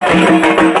ಈ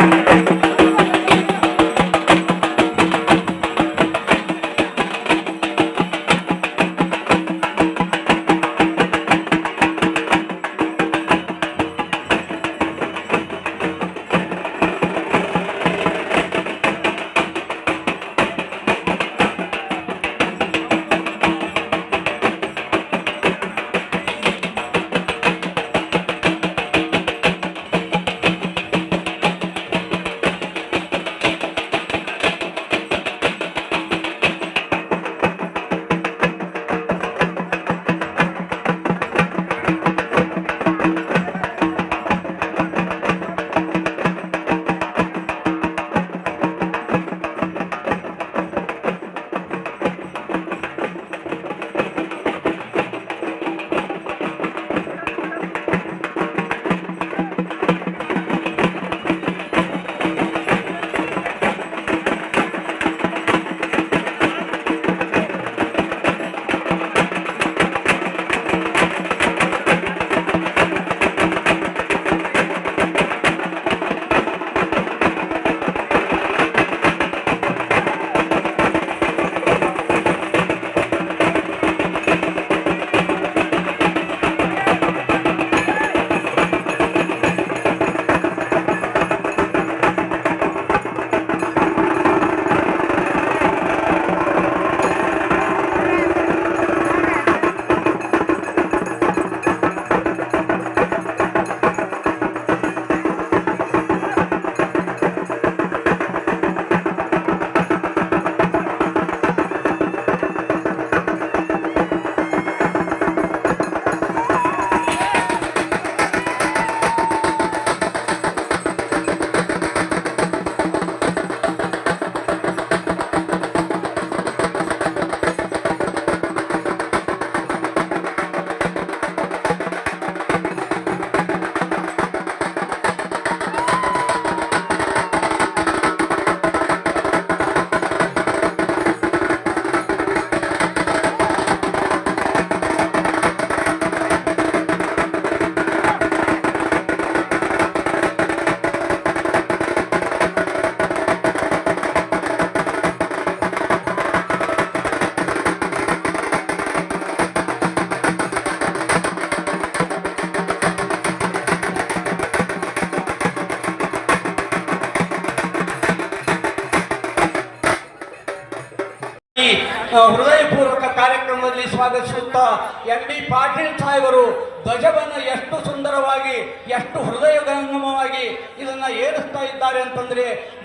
ಹೃದಯಪೂರ್ವಕ ಕಾರ್ಯಕ್ರಮದಲ್ಲಿ ಸ್ವಾಗತಿಸುತ್ತಾ ಎಂ ಬಿ ಪಾಟೀಲ್ ಸಾಹೇಬರು ಧ್ವಜವನ್ನು ಎಷ್ಟು ಸುಂದರವಾಗಿ ಎಷ್ಟು ಹೃದಯಂಗಮವಾಗಿ ಇದನ್ನ ಏರಿಸ್ತಾ ಇದ್ದಾರೆ ಅಂತಂದ್ರೆ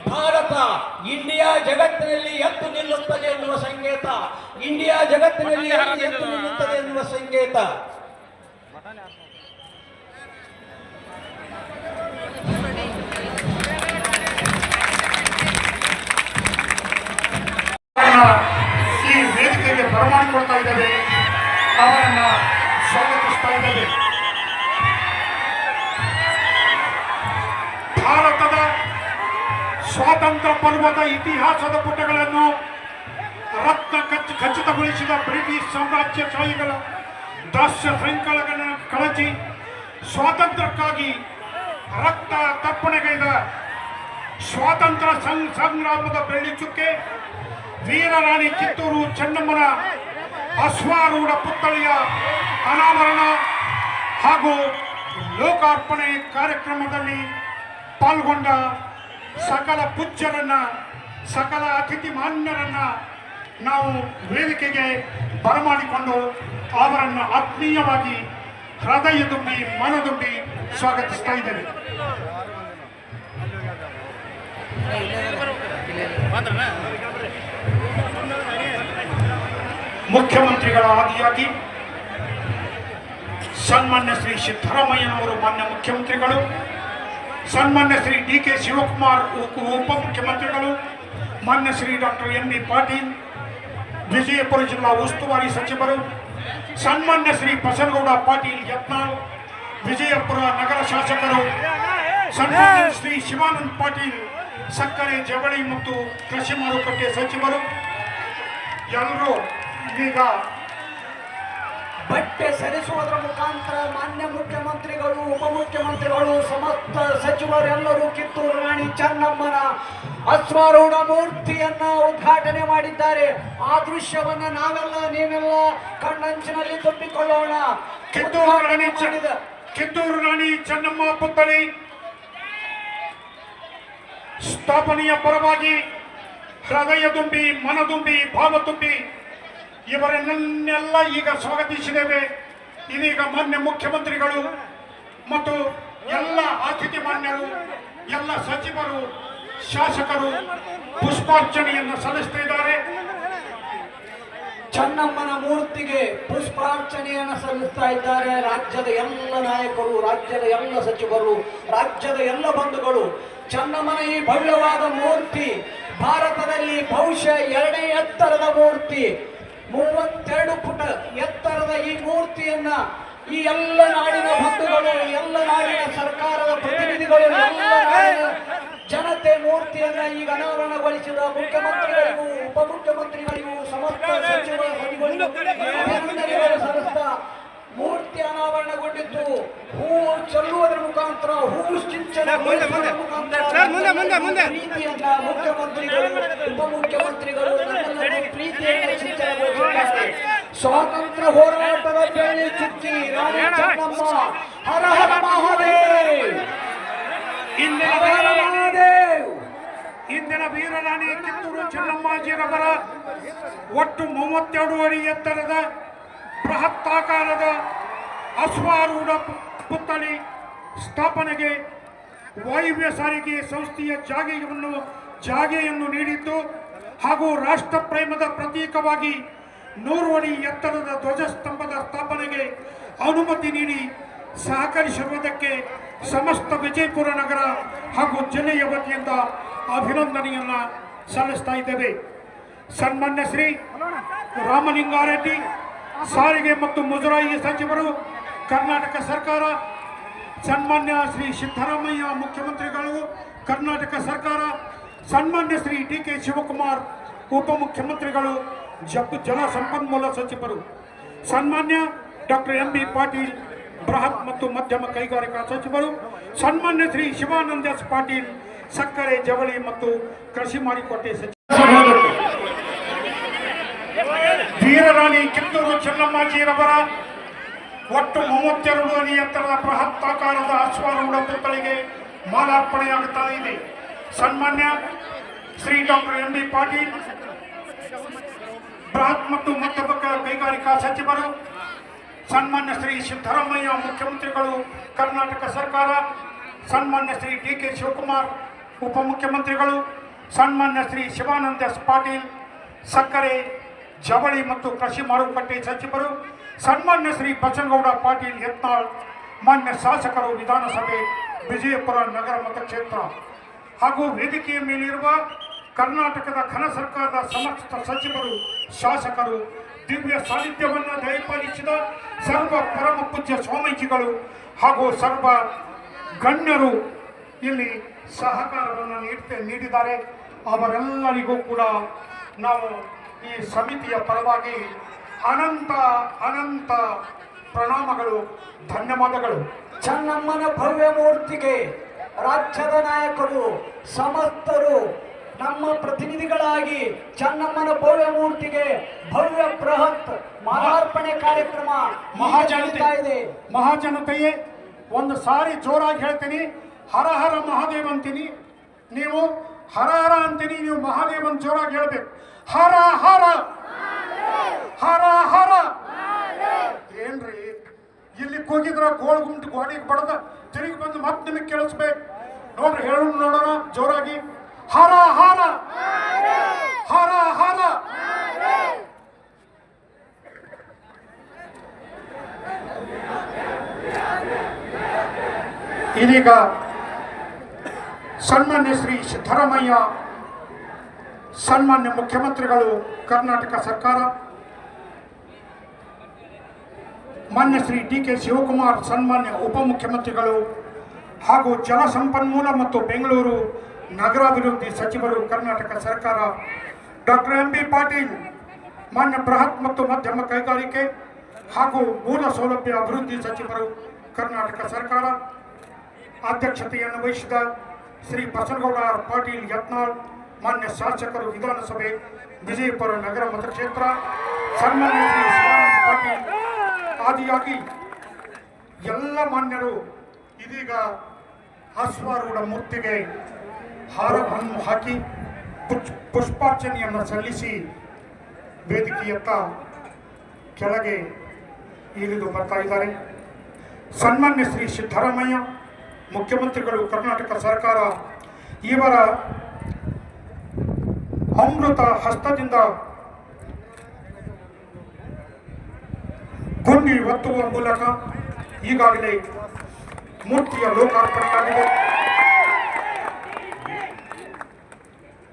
ಭಾರತ ಇಂಡಿಯಾ ಜಗತ್ತಿನಲ್ಲಿ ಎತ್ತು ನಿಲ್ಲುತ್ತದೆ ಎನ್ನುವ ಸಂಕೇತ. ಇಂಡಿಯಾ ಜಗತ್ತಿನಲ್ಲಿ ಎತ್ತು ನಿಲ್ಲುತ್ತದೆ ಎನ್ನುವ ಸಂಕೇತ. ಸ್ವಾತಂತ್ರ್ಯ ಪರ್ವದ ಇತಿಹಾಸದ ಪುಟಗಳನ್ನು ರಕ್ತ ಕಚ್ಚ ಖಚಿತಗೊಳಿಸಿದ ಬ್ರಿಟಿಷ್ ಸಾಮ್ರಾಜ್ಯಶಾಹಿಗಳ ದಾಸ್ಯ ಶೃಂಖಲಗಳನ್ನು ಕಳಚಿ ಸ್ವಾತಂತ್ರ್ಯಕ್ಕಾಗಿ ರಕ್ತ ತಪ್ಪಣೆಗೈದ ಸ್ವಾತಂತ್ರ್ಯ ಸಂಗ್ರಾಮದ ಬೆಳ್ಳಿ ಚುಕ್ಕೆ ವೀರರಾಣಿ ಕಿತ್ತೂರು ಚೆನ್ನಮ್ಮನ ಅಶ್ವಾರೂಢ ಪುತ್ಥಳಿಯ ಅನಾವರಣ ಹಾಗೂ ಲೋಕಾರ್ಪಣೆ ಕಾರ್ಯಕ್ರಮದಲ್ಲಿ ಪಾಲ್ಗೊಂಡ ಸಕಲ ಪೂಜ್ಯರನ್ನ, ಸಕಲ ಅತಿಥಿ ಮಾನ್ಯರನ್ನ ನಾವು ವೇದಿಕೆಗೆ ಬರಮಾಡಿಕೊಂಡು ಅವರನ್ನು ಆತ್ಮೀಯವಾಗಿ ಹೃದಯ ತುಂಬಿ ಮನದುಂಬಿ ಸ್ವಾಗತಿಸ್ತಾ ಇದ್ದೇವೆ ಮುಖ್ಯಮಂತ್ರಿಗಳ ಆದಿಯಾಗಿ ಸನ್ಮಾನ್ಯ ಶ್ರೀ ಸಿದ್ದರಾಮಯ್ಯನವರು ಮಾನ್ಯ ಮುಖ್ಯಮಂತ್ರಿಗಳು ಸನ್ಮಾನ್ಯ ಶ್ರೀ ಡಿ ಕೆ ಶಿವಕುಮಾರ್ ಉಪ ಉಪಮುಖ್ಯಮಂತ್ರಿಗಳು ಮಾನ್ಯ Shri doctor M B Patil, Vijayapura ಜಿಲ್ಲಾ ಉಸ್ತುವಾರಿ ಸಚಿವರು, ಸನ್ಮಾನ್ಯ ಶ್ರೀ ಬಸನಗೌಡ ಪಾಟೀಲ್ ಯತ್ನಾಳ್, ವಿಜಯಪುರ ನಗರ ಶಾಸಕರು, ಸನ್ಮಾನ್ಯ ಶ್ರೀ ಶಿವಾನಂದ್ ಪಾಟೀಲ್, ಸಕ್ಕರೆ ಜವಳಿ ಮತ್ತು ಕೃಷಿ ಮಾರುಕಟ್ಟೆ ಸಚಿವರು. ಎಲ್ಲರೂ ಈಗ ಬಟ್ಟೆ ಸರಿಸುವುದರ ಮುಖಾಂತರ ಮಾನ್ಯ ಮುಖ್ಯಮಂತ್ರಿಗಳು ಉಪಮುಖ್ಯಮಂತ್ರಿಗಳು ಸಮಸ್ತ ಸಚಿವರೆಲ್ಲರೂ ಕಿತ್ತೂರು ರಾಣಿ ಚೆನ್ನಮ್ಮನ ಅಶ್ವಾರೂಢ ಮೂರ್ತಿಯನ್ನ ಉದ್ಘಾಟನೆ ಮಾಡಿದ್ದಾರೆ. ಆ ದೃಶ್ಯವನ್ನ ನಾವೆಲ್ಲ ನೀವೆಲ್ಲ ಕಣ್ಣಂಚಿನಲ್ಲಿ ತುಂಬಿಕೊಳ್ಳೋಣ. ಕಿತ್ತೂರು ರಾಣಿ ಕಿತ್ತೂರು ರಾಣಿ ಚೆನ್ನಮ್ಮ ಪುತ್ಥಳಿ. ಸ್ಥಾಪನೆಯ ಪರವಾಗಿ ಹೃದಯ ತುಂಬಿ ಮನದುಂಬಿ ಭಾವ ತುಂಬಿ ಇವರನ್ನೆಲ್ಲ ಈಗ ಸ್ವಾಗತಿಸಿದ್ದೇವೆ. ಇದೀಗ ಮಾನ್ಯ ಮುಖ್ಯಮಂತ್ರಿಗಳು ಮತ್ತು ಎಲ್ಲ ಅತಿಥಿ ಮಾನ್ಯರು, ಎಲ್ಲ ಸಚಿವರು, ಶಾಸಕರು, ಪುಷ್ಪಾರ್ಚನೆಯನ್ನು ಸಲ್ಲಿಸ್ತಾ ಇದ್ದಾರೆ. ಚನ್ನಮ್ಮನ ಮೂರ್ತಿಗೆ ಪುಷ್ಪಾರ್ಚನೆಯನ್ನು ಸಲ್ಲಿಸ್ತಾ ಇದ್ದಾರೆ ರಾಜ್ಯದ ಎಲ್ಲ ನಾಯಕರು, ರಾಜ್ಯದ ಎಲ್ಲ ಸಚಿವರು, ರಾಜ್ಯದ ಎಲ್ಲ ಬಂಧುಗಳು. ಚನ್ನಮ್ಮನ ಈ ಭವ್ಯವಾದ ಮೂರ್ತಿ ಭಾರತದಲ್ಲಿ ಬಹುಶಃ ಎರಡನೇ ಎತ್ತರದ ಮೂರ್ತಿ. ಮೂವತ್ತೆರಡು ಪುಟ ಎತ್ತರದ ಈ ಮೂರ್ತಿಯನ್ನ ಈ ಎಲ್ಲ ನಾಡಿನ ಬಂಧುಗಳು ಎಲ್ಲ ನಾಡಿನ ಸರ್ಕಾರದ ಪ್ರತಿನಿಧಿಗಳು ಎಲ್ಲ ನಾಡಿನ ಜನತೆ ಮೂರ್ತಿಯನ್ನ ಈಗ ಅನಾವರಣಗೊಳಿಸಿದ ಮುಖ್ಯಮಂತ್ರಿಗಳಿಗೂ ಉಪಮುಖ್ಯಮಂತ್ರಿಗಳಿಗೂ ಸಮಸ್ತ ಸಚಿವರು ಸಲ್ಲಿಸ್ತಾ ಮೂರ್ತಿ ಅನಾವರಣಗೊಂಡಿದ್ದು. ಹೂವು ಚೆಲ್ಲುವುದರ ಮುಖಾಂತರ ಹೂವು ಚಿಂಚನ ಮುಖ್ಯಮಂತ್ರಿಗಳು ಉಪಮುಖ್ಯಮಂತ್ರಿಗಳು ಪ್ರೀತಿಯನ್ನ ಸಿಂಚನಗೊಳಿಸಿದ್ದಾರೆ ಸ್ವಾತಂತ್ರ್ಯ ಹೋರಾಟದ ಬೇಳೆ ಚುಕ್ಕಿ ರಾಣಿ ಚೆನ್ನಮ್ಮ ಹರ ಹರ ಮಹಾದೇವ್. ಇಂದಿನ ಮಹಾದೇವ್. ಇಂದಿನ ವೀರರಾಣಿ ಕಿತ್ತೂರು ಚೆನ್ನಮ್ಮಾಜಿರವರ ಒಟ್ಟು ಮೂವತ್ತೆರಡು ಅಡಿ ಎತ್ತರದ ಬೃಹತ್ತಾಕಾರದ ಅಶ್ವಾರೂಢ ಪುತ್ಥಳಿ ಸ್ಥಾಪನೆಗೆ ವಾಯುವ್ಯ ಸಾರಿಗೆ ಸಂಸ್ಥೆಯ ಜಾಗೆಯನ್ನು ಜಾಗೆಯನ್ನು ನೀಡಿದ್ದು ಹಾಗೂ ರಾಷ್ಟ್ರ ಪ್ರೇಮದ ಪ್ರತೀಕವಾಗಿ ನೂರು ಅಡಿ ಎತ್ತರದ ಧ್ವಜಸ್ತಂಭದ ಸ್ಥಾಪನೆಗೆ ಅನುಮತಿ ನೀಡಿ ಸಹಕರಿಸಿರುವುದಕ್ಕೆ ಸಮಸ್ತ ವಿಜಯಪುರ ನಗರ ಹಾಗೂ ಜಿಲ್ಲೆಯ ವತಿಯಿಂದ ಅಭಿನಂದನೆಯನ್ನ ಸಲ್ಲಿಸ್ತಾ ಇದ್ದೇವೆ. ಸನ್ಮಾನ್ಯ ಶ್ರೀ ರಾಮಲಿಂಗಾರೆಡ್ಡಿ ಸಾರಿಗೆ ಮತ್ತು ಮುಜರಾಯಿ ಸಚಿವರು, ಕರ್ನಾಟಕ ಸರ್ಕಾರ, ಸನ್ಮಾನ್ಯ ಶ್ರೀ ಸಿದ್ದರಾಮಯ್ಯ ಮುಖ್ಯಮಂತ್ರಿಗಳು, ಕರ್ನಾಟಕ ಸರ್ಕಾರ, ಸನ್ಮಾನ್ಯ ಶ್ರೀ ಡಿ ಕೆ ಶಿವಕುಮಾರ್ ಉಪಮುಖ್ಯಮಂತ್ರಿಗಳು ಜಲ ಸಂಪನ್ಮೂಲ ಸಚಿವರು, ಸನ್ಮಾನ್ಯ ಡಾಕ್ಟರ್ ಎಂ ಬಿ ಪಾಟೀಲ್, ಬೃಹತ್ ಮತ್ತು ಮಧ್ಯಮ ಕೈಗಾರಿಕಾ ಸಚಿವರು, ಸನ್ಮಾನ್ಯ ಶ್ರೀ ಶಿವಾನಂದ ಎಸ್ ಪಾಟೀಲ್, ಸಕ್ಕರೆ, ಜವಳಿ ಮತ್ತು ಕೃಷಿ ಮಾಡಿಕೊಟ್ಟೆ ಸಚಿವ. ವೀರರಾಣಿ ಕಿತ್ತೂರು ಚೆನ್ನಮ್ಮಾಜಿರವರ ಒಟ್ಟು ಮೂವತ್ತೆರಡು ಅಡಿ ಬೃಹತ್ ಆಕಾರದ ಅಶ್ವಾರೂಢ ಪುತ್ಥಳಿಗೆ ಮಾಲಾರ್ಪಣೆಯಾಗುತ್ತಾ ಇದೆ. ಸನ್ಮಾನ್ಯ Shri doctor M B Patil ಬೃಹತ್ ಮತ್ತು ಮಧ್ಯಮ ಕೈಗಾರಿಕಾ ಸಚಿವರು, ಸನ್ಮಾನ್ಯ ಶ್ರೀ ಸಿದ್ದರಾಮಯ್ಯ ಮುಖ್ಯಮಂತ್ರಿಗಳು, ಕರ್ನಾಟಕ ಸರ್ಕಾರ, ಸನ್ಮಾನ್ಯ ಶ್ರೀ ಡಿ ಕೆ ಶಿವಕುಮಾರ್ ಉಪಮುಖ್ಯಮಂತ್ರಿಗಳು, ಸನ್ಮಾನ್ಯ ಶ್ರೀ ಶಿವಾನಂದ ಪಾಟೀಲ್, ಸಕ್ಕರೆ, ಜವಳಿ ಮತ್ತು ಕೃಷಿ ಮಾರುಕಟ್ಟೆ ಸಚಿವರು, ಸನ್ಮಾನ್ಯ ಶ್ರೀ ಬಸನಗೌಡ ಪಾಟೀಲ್ ಯತ್ನಾಳ್, ಮಾನ್ಯ ಶಾಸಕರು ವಿಧಾನಸಭೆ ವಿಜಯಪುರ ನಗರ ಮತಕ್ಷೇತ್ರ ಹಾಗೂ ವೇದಿಕೆಯ ಮೇಲಿರುವ ಕರ್ನಾಟಕದ ಘನ ಸರ್ಕಾರದ ಸಮಸ್ತ ಸಚಿವರು, ಶಾಸಕರು, ದಿವ್ಯ ಸಾನ್ನಿಧ್ಯವನ್ನು ದಯಪಾಲಿಸಿದ ಸರ್ವ ಪರಮ ಪೂಜ್ಯ ಸ್ವಾಮೀಜಿಗಳು ಹಾಗೂ ಸರ್ವ ಗಣ್ಯರು ಇಲ್ಲಿ ಸಹಕಾರವನ್ನು ನೀಡ್ತೆ, ನೀಡಿದ್ದಾರೆ. ಅವರೆಲ್ಲರಿಗೂ ಕೂಡ ನಾವು ಈ ಸಮಿತಿಯ ಪರವಾಗಿ ಅನಂತ ಅನಂತ ಪ್ರಣಾಮಗಳು, ಧನ್ಯವಾದಗಳು. ಚೆನ್ನಮ್ಮನ ಭವ್ಯ ಮೂರ್ತಿಗೆ ರಾಜ್ಯದ ನಾಯಕರು ಸಮಸ್ತರು ನಮ್ಮ ಪ್ರತಿನಿಧಿಗಳಾಗಿ ಚನ್ನಮ್ಮನ ಭವ್ಯ ಮೂರ್ತಿಗೆ ಭವ್ಯ ಬೃಹತ್ ಮಾಲಾರ್ಪಣೆ ಕಾರ್ಯಕ್ರಮ ಮಹಾಜನತೆ. ಇದೆ ಮಹಾಜನತೆಯೇ ಒಂದು ಸಾರಿ ಜೋರಾಗಿ ಹೇಳ್ತೀನಿ. ಹರ ಹರ ಮಹಾದೇವ್ ಅಂತೀನಿ. ನೀವು ಹರ ಹರ ಅಂತೀನಿ ನೀವು ಮಹಾದೇವನ್ ಜೋರಾಗಿ ಹೇಳ್ಬೇಕು. ಹರ ಹರ. ಹರ ಹರ. ಏನ್ರಿ? ಇಲ್ಲಿ ಕೂಗಿದ್ರ ಗೋಳ್ ಗುಂಟು ಗೋಡಿಗೆ ಬಡದ ತಿರುಗಿ ಬಂದು ಮತ್ತೆ ನಿಮಗೆ ಕೇಳಿಸ್ಬೇಕು. ನೋಡ್ರಿ ಹೇಳೋಣ ನೋಡೋಣ ಜೋರಾಗಿ. ಹರ ಹರ. ಹರ ಹರ. ಇದೀಗ ಸನ್ಮಾನ್ಯ ಶ್ರೀ ಸಿದ್ದರಾಮಯ್ಯ, ಸನ್ಮಾನ್ಯ ಮುಖ್ಯಮಂತ್ರಿಗಳು, ಕರ್ನಾಟಕ ಸರ್ಕಾರ, ಮಾನ್ಯ ಶ್ರೀ ಡಿ ಕೆ ಶಿವಕುಮಾರ್, ಸನ್ಮಾನ್ಯ ಉಪಮುಖ್ಯಮಂತ್ರಿಗಳು ಹಾಗೂ ಜಲಸಂಪನ್ಮೂಲ ಮತ್ತು ಬೆಂಗಳೂರು ನಗರಾಭಿವೃದ್ಧಿ ಸಚಿವರು ಕರ್ನಾಟಕ ಸರ್ಕಾರ ಡಾಕ್ಟರ್ ಎಂ ಬಿ ಪಾಟೀಲ್ ಮಾನ್ಯ ಬೃಹತ್ ಮತ್ತು ಮಧ್ಯಮ ಕೈಗಾರಿಕೆ ಹಾಗೂ ಮೂಲ ಸೌಲಭ್ಯ ಅಭಿವೃದ್ಧಿ ಸಚಿವರು ಕರ್ನಾಟಕ ಸರ್ಕಾರ ಅಧ್ಯಕ್ಷತೆಯನ್ನು ವಹಿಸಿದ ಶ್ರೀ ಬಸನಗೌಡ ಪಾಟೀಲ್ ಯತ್ನಾಳ್, ಮಾನ್ಯ ಶಾಸಕರು ವಿಧಾನಸಭೆ ವಿಜಯಪುರ ನಗರ ಮತಕ್ಷೇತ್ರ, ಸನ್ಮಾನ್ಯ ಪಾಟೀಲ್ ಆದಿಯಾಗಿ ಎಲ್ಲ ಮಾನ್ಯರು ಇದೀಗ ಅಶ್ವಾರೂಢ ಮೂರ್ತಿಗೆ ಹಾರವನ್ನು ಹಾಕಿ ಪುಷ್ ಪುಷ್ಪಾರ್ಚನೆಯನ್ನು ಸಲ್ಲಿಸಿ ವೇದಿಕೆಯತ್ತ ಕೆಳಗೆ ಇಳಿದು ಬರ್ತಾ ಇದ್ದಾರೆ. ಸನ್ಮಾನ್ಯ ಶ್ರೀ ಸಿದ್ದರಾಮಯ್ಯ, ಮುಖ್ಯಮಂತ್ರಿಗಳು, ಕರ್ನಾಟಕ ಸರ್ಕಾರ ಇವರ ಅಮೃತ ಹಸ್ತದಿಂದ ಗುಂಡಿ ಒತ್ತುವ ಮೂಲಕ ಈಗಾಗಲೇ ಮೂರ್ತಿಯ ಲೋಕಾರ್ಪಣೆಯಾಗಿದೆ.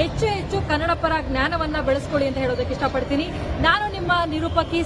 ಹೆಚ್ಚು ಹೆಚ್ಚು ಕನ್ನಡ ಪರ ಜ್ಞಾನವನ್ನ ಬೆಳೆಸ್ಕೊಳ್ಳಿ ಅಂತ ಹೇಳೋದಕ್ಕೆ ಇಷ್ಟಪಡ್ತೀನಿ. ನಾನು ನಿಮ್ಮ ನಿರೂಪಕಿ